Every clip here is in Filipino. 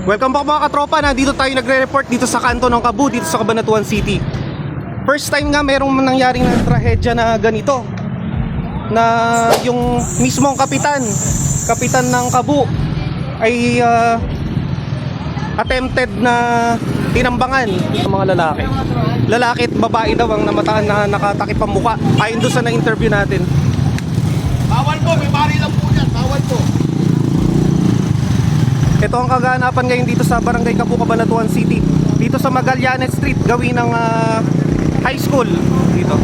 Welcome back mga katropa, nandito tayo nagre-report dito sa kanto ng Cebu, dito sa Cabanatuan City. First time nga merong nangyaring na trahedya na ganito. Na yung mismong kapitan, kapitan ng Cebu ay ah, attempted na tinambangan ng mga lalaki. Lalaki at babae daw ang namataan na nakatakip ang muka. Ayon doon sa na-interview natin. Bawal po, may bari lang po yan. Bawal po. Ito ang kaganapan ngayon dito sa Barangay Cabu, Cabanatuan City. Dito sa Magallanes Street, gawin ng ah, high school dito.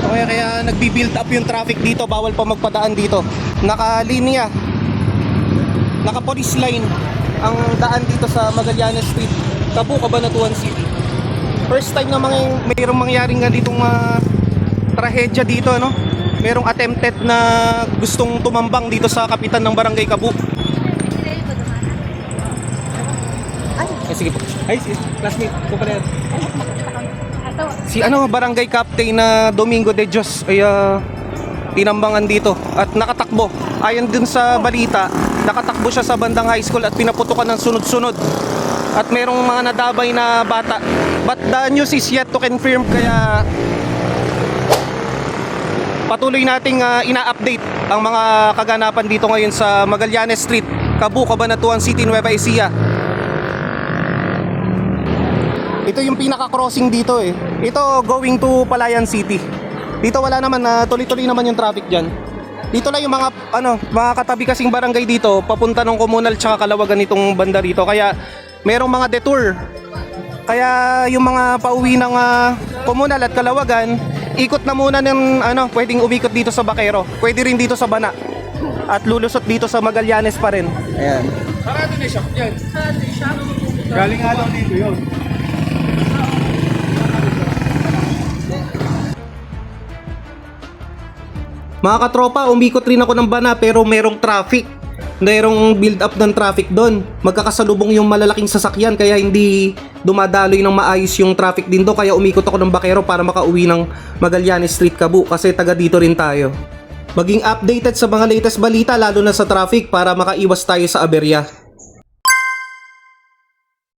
So, kaya, nagbi-build up yung traffic dito, bawal pa magpadaan dito. Nakalinya, naka-police line ang daan dito sa Magallanes Street, Cabu, Cabanatuan City. First time na mga, mayroong mangyaring ganitong uh, trahedya dito, no? Merong attempted na gustong tumambang dito sa kapitan ng Barangay Cabu. Ay, sige po. Ay, si classmate ko pala yan. Si ano, barangay captain na Domingo de Dios ay ah, tinambangan dito at nakatakbo. Ayon dun sa balita, nakatakbo siya sa bandang high school at pinaputukan ng sunod-sunod. At merong mga nadabay na bata. But the news is yet to confirm kaya patuloy nating ah, ina-update ang mga kaganapan dito ngayon sa Magallanes Street, Cabu, Cabanatuan City, Nueva Ecija. Ito yung pinaka-crossing dito eh. Ito going to Palayan City. Dito wala naman na tuloy-tuloy naman yung traffic diyan. Dito lang yung mga ano, mga katabi kasing barangay dito papunta ng komunal tsaka kalawagan itong banda rito. Kaya merong mga detour. Kaya yung mga pauwi ng ah, komunal at kalawagan, ikot na muna ng ano, pwedeng umikot dito sa Bakero. Pwede rin dito sa Bana. At lulusot dito sa Magallanes pa rin. Ayan. Sarado yung shop yan. Galing nga lang dito yun. Mga katropa, umikot rin ako ng bana pero merong traffic. Merong build up ng traffic doon. Magkakasalubong yung malalaking sasakyan kaya hindi dumadaloy ng maayos yung traffic din doon. Kaya umikot ako ng Bakero para makauwi ng Magallanes Street Cebu kasi taga dito rin tayo. Maging updated sa mga latest balita lalo na sa traffic para makaiwas tayo sa aberya.